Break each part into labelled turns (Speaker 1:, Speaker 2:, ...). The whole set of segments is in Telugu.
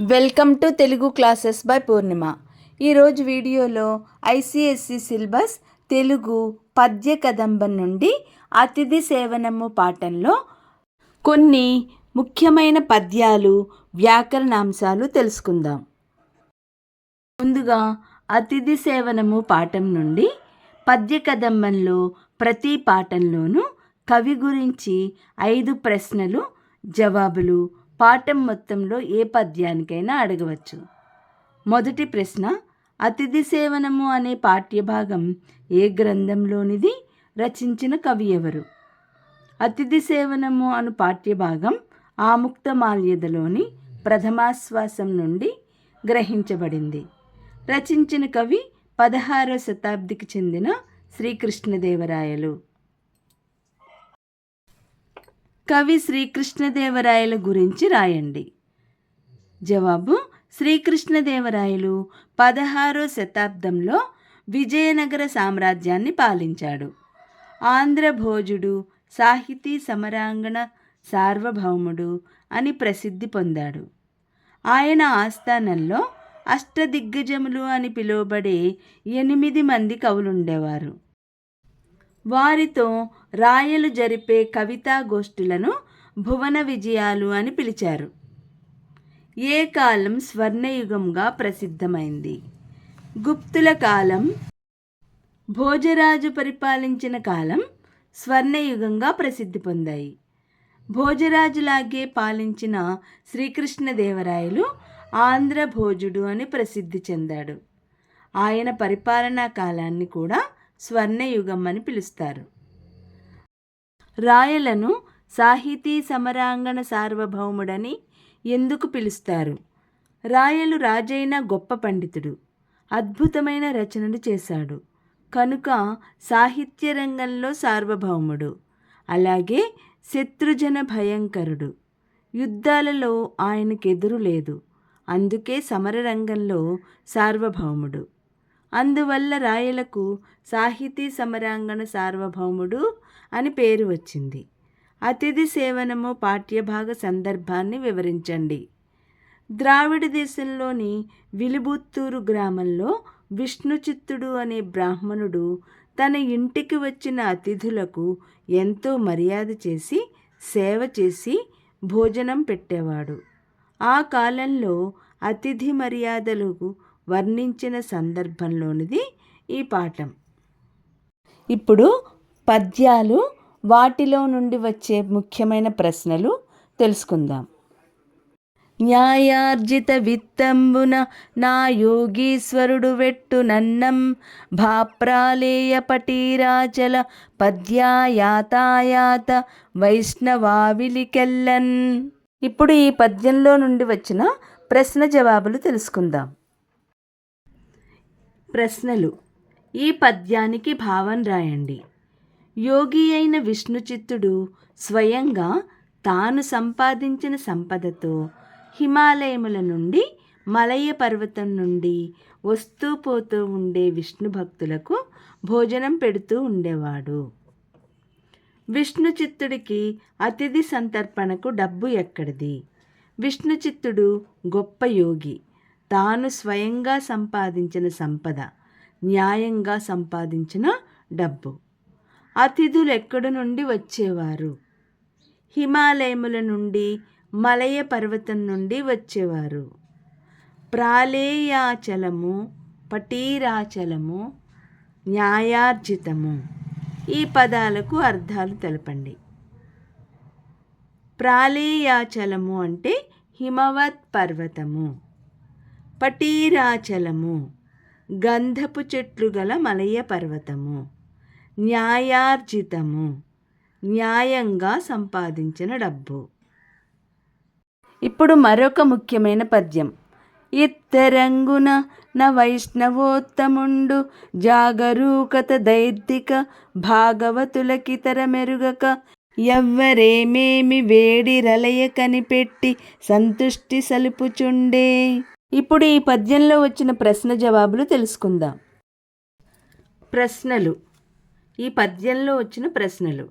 Speaker 1: Welcome to Telugu classes by Purnima ఈరోజు వీడియోలో ఐసిఎస్సి సిలబస్ తెలుగు పద్య కదంబం నుండి అతిథి సేవనము పాఠంలో కొన్ని ముఖ్యమైన పద్యాలు వ్యాకరణాంశాలు తెలుసుకుందాం. ముందుగా అతిథి సేవనము పాఠం నుండి పద్య కదంబంలో ప్రతి పాఠంలోనూ కవి గురించి ఐదు ప్రశ్నలు జవాబులు పాఠం మొత్తంలో ఏ పద్యానికైనా అడగవచ్చు. మొదటి ప్రశ్న అతిథి సేవనము అనే పాఠ్యభాగం ఏ గ్రంథంలోనిది? రచించిన కవి ఎవరు? అతిథి సేవనము అను పాఠ్యభాగం ఆముక్తమాల్యదలోని ప్రథమాశ్వాసం నుండి గ్రహించబడింది. రచించిన కవి పదహారవ శతాబ్దికి చెందిన శ్రీకృష్ణదేవరాయలు. కవి శ్రీకృష్ణదేవరాయల గురించి రాయండి. జవాబు శ్రీకృష్ణదేవరాయలు పదహారో శతాబ్దంలో విజయనగర సామ్రాజ్యాన్ని పాలించాడు. ఆంధ్రభోజుడు సాహితీ సమరాంగణ సార్వభౌముడు అని ప్రసిద్ధి పొందాడు. ఆయన ఆస్థానంలో అష్టదిగ్గజములు అని పిలువబడే ఎనిమిది మంది కవులుండేవారు. వారితో రాయలు జరిపే కవితా గోష్ఠులను భువన విజయాలు అని పిలిచారు. ఏ కాలం స్వర్ణయుగంగా ప్రసిద్ధమైంది? గుప్తుల కాలం భోజరాజు పరిపాలించిన కాలం స్వర్ణయుగంగా ప్రసిద్ధి పొందాయి. భోజరాజులాగే పాలించిన శ్రీకృష్ణదేవరాయలు ఆంధ్ర భోజుడు అని ప్రసిద్ధి చెందాడు. ఆయన పరిపాలనా కాలాన్ని కూడా స్వర్ణయుగం అని పిలుస్తారు. రాయలను సాహితీ సమరాంగణ సార్వభౌముడని ఎందుకు పిలుస్తారు? రాయలు రాజైన గొప్ప పండితుడు అద్భుతమైన రచనలు చేశాడు. కనుక సాహిత్య రంగంలో సార్వభౌముడు అలాగే శత్రుజన భయంకరుడు. యుద్ధాలలో ఆయనకెదురు లేదు అందుకే సమరరంగంలో సార్వభౌముడు. అందువల్ల రాయలకు సాహితీ సమరాంగణ సార్వభౌముడు అని పేరు వచ్చింది. అతిథి సేవనము పాఠ్యభాగ సందర్భాన్ని వివరించండి. ద్రావిడ దేశంలోని విలుబుత్తూరు గ్రామంలో విష్ణుచిత్తుడు అనే బ్రాహ్మణుడు తన ఇంటికి వచ్చిన అతిథులకు ఎంతో మర్యాద చేసి సేవ చేసి భోజనం పెట్టేవాడు. ఆ కాలంలో అతిథి మర్యాదలకు వర్ణించిన సందర్భంలోనిది ఈ పాఠం. ఇప్పుడు పద్యాలు వాటిలో నుండి వచ్చే ముఖ్యమైన ప్రశ్నలు తెలుసుకుందాం. న్యాయార్జిత విత్తంబున నా యోగీశ్వరుడు వెట్టు నన్నం భాప్రాలేయ పటీరాచల పద్యాయాతాయాత వైష్ణవావిలికెల్లన్. ఇప్పుడు ఈ పద్యంలో నుండి వచ్చిన ప్రశ్న జవాబులు తెలుసుకుందాం. ప్రశ్నలు. ఈ పద్యానికి భావం రాయండి. యోగి అయిన విష్ణుచిత్తుడు స్వయంగా తాను సంపాదించిన సంపదతో హిమాలయముల నుండి మలయ పర్వతం నుండి వస్తూ పోతూ ఉండే విష్ణు భక్తులకు భోజనం పెడుతూ ఉండేవాడు. విష్ణుచిత్తుడికి అతిథి సంతర్పణకు డబ్బు ఎక్కడిది? విష్ణుచిత్తుడు గొప్ప యోగి. తాను స్వయంగా సంపాదించిన సంపద న్యాయంగా సంపాదించిన డబ్బు. అతిథులు ఎక్కడి నుండి వచ్చేవారు? హిమాలయముల నుండి మలయ పర్వతం నుండి వచ్చేవారు? ప్రాళేయాచలము పటీరాచలము న్యాయార్జితము. ఈ పదాలకు అర్థాలు తెలపండి. ప్రాళేయాచలము అంటే హిమవత్ పర్వతము. పటీరాచలము. గంధపు చెట్లు గల మలయ పర్వతము. న్యాయార్జితము. న్యాయంగా సంపాదించిన డబ్బు. ఇప్పుడు మరొక ముఖ్యమైన పద్యం. ఇత్తరంగున న వైష్ణవోత్తముండు జాగరూకత దైర్ధిక భాగవతులకితర మెరుగక ఎవ్వరేమేమి వేడి రలయ కనిపెట్టి సంతుష్టి సలుపుచుండే. ఇప్పుడు ఈ పద్యంలో వచ్చిన ప్రశ్న జవాబులు తెలుసుకుందాం. ప్రశ్నలు. ఈ పద్యంలో వచ్చిన ప్రశ్నలు.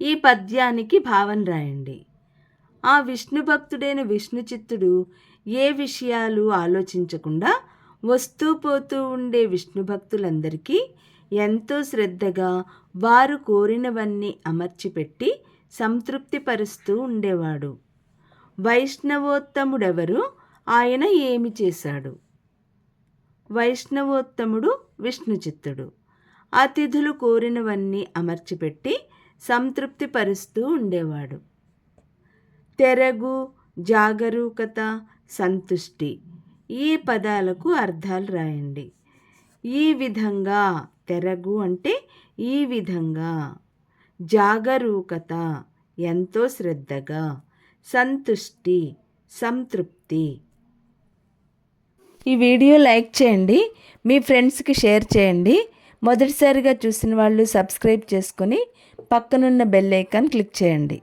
Speaker 1: ఈ పద్యానికి భావం రాయండి. ఆ విష్ణు భక్తుడైన విష్ణు చిత్తుడు ఏ విషయాలు ఆలోచించకుండా వస్తూ పోతూ ఉండే విష్ణు భక్తులందరికీ ఎంతో శ్రద్ధగా వారు కోరినవన్నీ అమర్చిపెట్టి సంతృప్తిపరుస్తూ ఉండేవాడు. వైష్ణవోత్తముడెవరు? ఆయన ఏమి చేశాడు? వైష్ణవోత్తముడు విష్ణుచిత్తుడు. అతిథులు కోరినవన్నీ అమర్చిపెట్టి సంతృప్తిపరుస్తూ ఉండేవాడు. తెరగు జాగరూకత సంతుష్టి ఈ పదాలకు అర్థాలు రాయండి. ఈ విధంగా తెరగు అంటే ఈ విధంగా. జాగరూకత ఎంతో శ్రద్ధగా. సంతుష్టి సంతృప్తి ఈ వీడియో లైక్ చేయండి మీ ఫ్రెండ్స్కి షేర్ చేయండి. మొదటిసారిగా చూసిన వాళ్ళు సబ్స్క్రైబ్ చేసుకొని పక్కనున్న బెల్ ఐకాన్ క్లిక్ చేయండి.